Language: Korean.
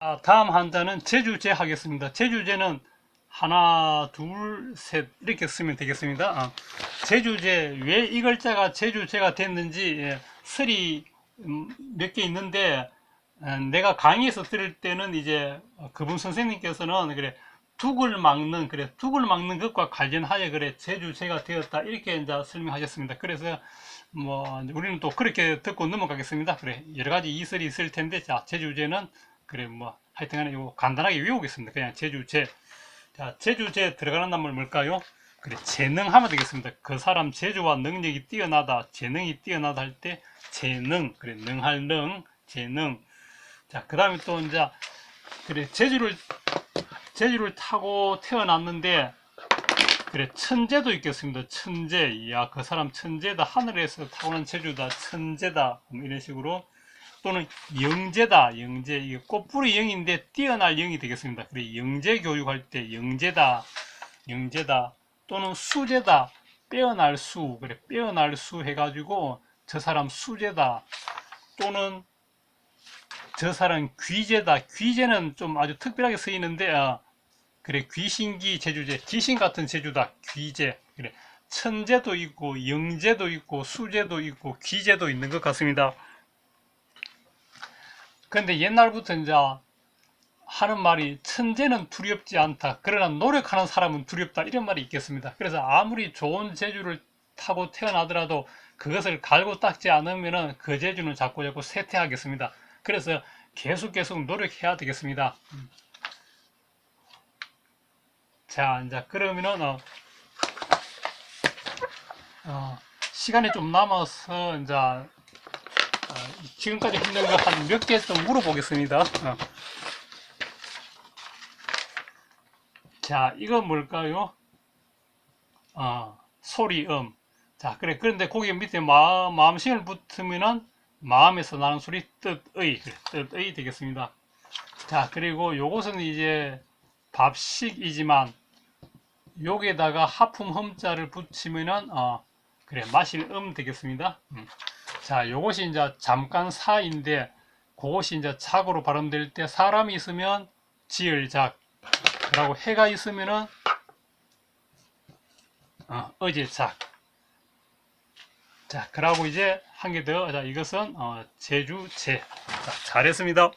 아, 다음 한자는 제주제 하겠습니다. 제주제는 하나, 둘, 셋 이렇게 쓰면 되겠습니다. 아, 제주제 왜 이 글자가 제주제가 됐는지 예, 설이 몇 개 있는데 어, 내가 강의에서 들을 때는 이제 그분 선생님께서는 그래 둑을 막는 그래 둑을 막는 것과 관련하여 그래 제주제가 되었다 이렇게 이제 설명하셨습니다. 그래서 뭐 우리는 또 그렇게 듣고 넘어가겠습니다. 그래 여러 가지 이설이 있을 텐데 자 제주제는 그래 뭐 하여튼간에 이거 간단하게 외우겠습니다. 그냥 제주제 자 제주제 들어가는 단물 뭘까요? 그래 재능하면 되겠습니다. 그 사람 재주와 능력이 뛰어나다 재능이 뛰어나다 할 때 재능 그래 능할 능 재능 자그 다음에 또 이제 그래 제주를 제주를 타고 태어났는데 그래 천재도 있겠습니다. 천재 이야 그 사람 천재다 하늘에서 타고난 제주다 천재다 뭐 이런 식으로 또는 영재다. 영재 이게 꽃뿌리 영인데 뛰어날 영이 되겠습니다. 그래 영재 교육할 때 영재다 영재다 또는 수재다. 빼어날 수 그래 빼어날 수 해가지고 저 사람 수재다 또는 저 사람 귀재다. 귀재는 좀 아주 특별하게 쓰이는데 아, 그래 귀신기 제주제 귀신 같은 제주다. 귀재 그래. 천재도 있고 영재도 있고 수재도 있고 귀재도 있는 것 같습니다. 근데 옛날부터 이제 하는 말이 천재는 두렵지 않다. 그러나 노력하는 사람은 두렵다. 이런 말이 있겠습니다. 그래서 아무리 좋은 재주를 타고 태어나더라도 그것을 갈고 닦지 않으면 그 재주는 자꾸 자꾸 쇠퇴하겠습니다. 그래서 계속 계속 노력해야 되겠습니다. 음. 자, 이제 그러면은 어, 어, 시간이 좀 남아서 이제 어, 지금까지 했는 거 한 몇 개 좀 물어보겠습니다. 어. 자, 이건 뭘까요? 어, 소리, 음. 자, 그래. 그런데 거기 밑에 마, 마음심을 붙으면은 마음에서 나는 소리 뜻의, 뜻의 되겠습니다. 자, 그리고 요것은 이제 밥식이지만 여기에다가 하품 흠자를 붙이면은 어, 그래 마실 음 되겠습니다. 음. 자, 요것이 이제 잠깐 사인데 그것이 이제 작으로 발음될 때 사람이 있으면 지을 작 라고 해가 있으면은 어, 어제 작. 자, 그러고 이제 한 개 더. 자, 이것은 어, 제주 제. 자, 잘했습니다.